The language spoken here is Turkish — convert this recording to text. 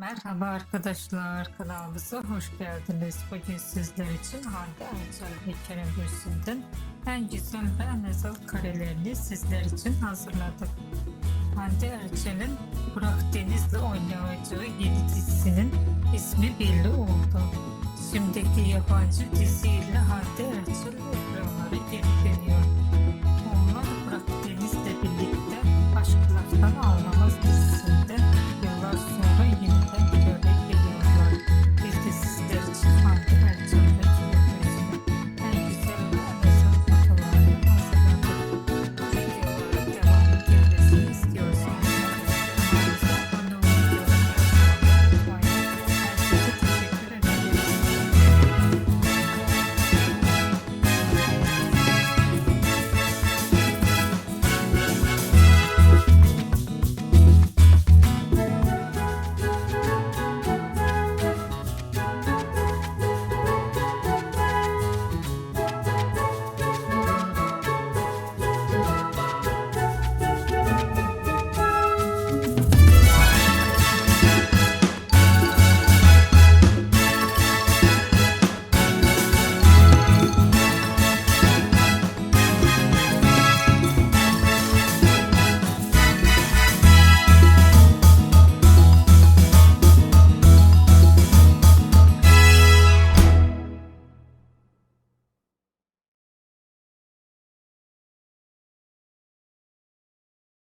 Merhaba arkadaşlar, kanalımıza hoş geldiniz. Bugün sizler için Hande Erçel ve Kerem Bürsin'den en güzel ve en özel karelerini sizler için hazırladık. Hande Erçel'in Burak Deniz'le oynayacağı yeni dizisinin ismi belli oldu. Şimdiki yabancı diziyle Hande Erçel ekranlara geri dönüyor. Onlar Burak Deniz'le birlikte aşk laftan